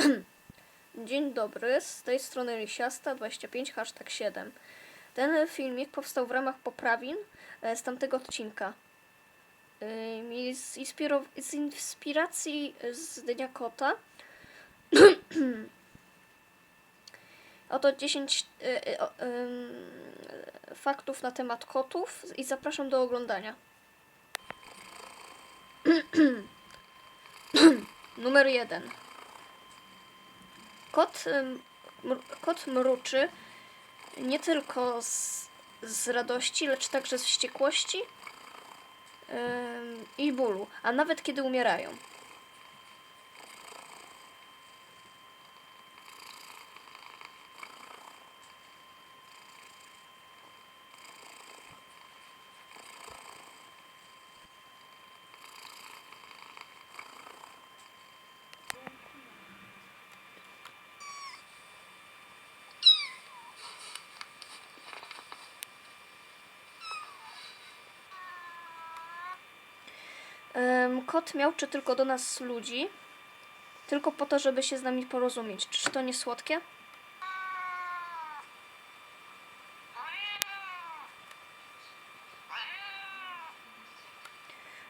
Dzień dobry, z tej strony Lisiasta 25 hashtag 7. Ten filmik powstał w ramach poprawin e, z tamtego odcinka. I Z, z inspiracji z Dnia Kota. Oto 10 e, e, faktów na temat kotów i zapraszam do oglądania. Numer 1. Kot, kot mruczy nie tylko z, z radości, lecz także z wściekłości ym, i bólu, a nawet kiedy umierają. Kot miałczy tylko do nas ludzi, tylko po to, żeby się z nami porozumieć. Czy to nie słodkie?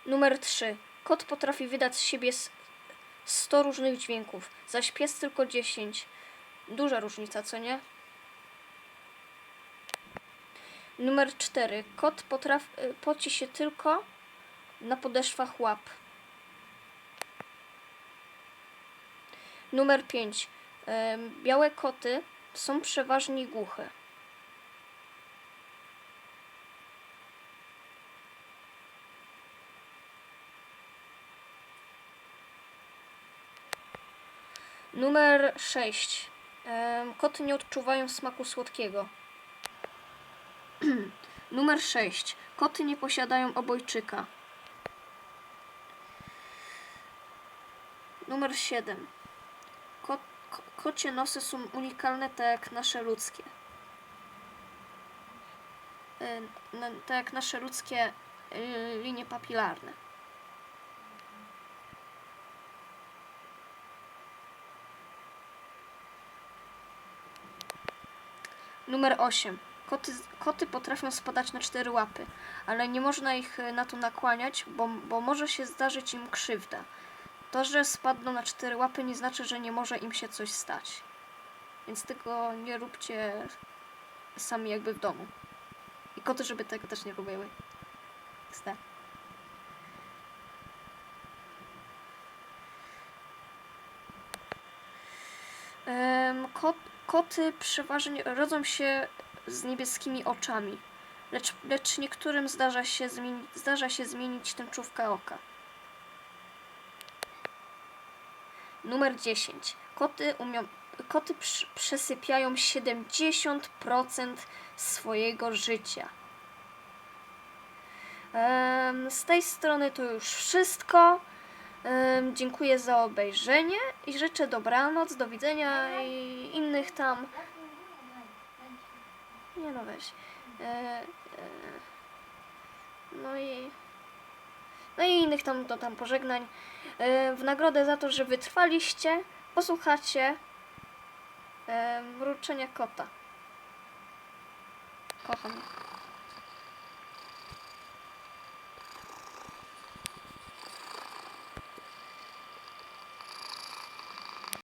Numer 3. Kot potrafi wydać z siebie s- 100 różnych dźwięków, zaś pies tylko 10. Duża różnica, co nie? Numer 4. Kot potrafi, y, poci się tylko na podeszwach łap. Numer 5. Białe koty są przeważnie głuche. Numer 6. Koty nie odczuwają smaku słodkiego. Numer 6. Koty nie posiadają obojczyka. Numer 7. Ko ko kocie nosy są unikalne, tak jak nasze ludzkie. Y, tak jak nasze ludzkie y, linie papilarne. Numer 8. Koty, koty potrafią spadać na cztery łapy, ale nie można ich y, na to nakłaniać, bo, bo może się zdarzyć im krzywda. To, że spadną na cztery łapy nie znaczy, że nie może im się coś stać. Więc tego nie róbcie sami jakby w domu. I koty, żeby tego też nie robiły. Em, Kot, koty przeważnie rodzą się z niebieskimi oczami, lecz, lecz niektórym zdarza się, zmieni, zdarza się zmienić tęczówkę oka. Numer 10. Koty, umią, koty przy, przesypiają 70% swojego życia. Z tej strony to już wszystko. Dziękuję za obejrzenie i życzę dobranoc, do widzenia i innych tam. Nie no weź. E, e, no i. No i innych tam, to tam pożegnań. E, w nagrodę za to, że wytrwaliście, posłuchacie e, mruczenia kota. Kocham.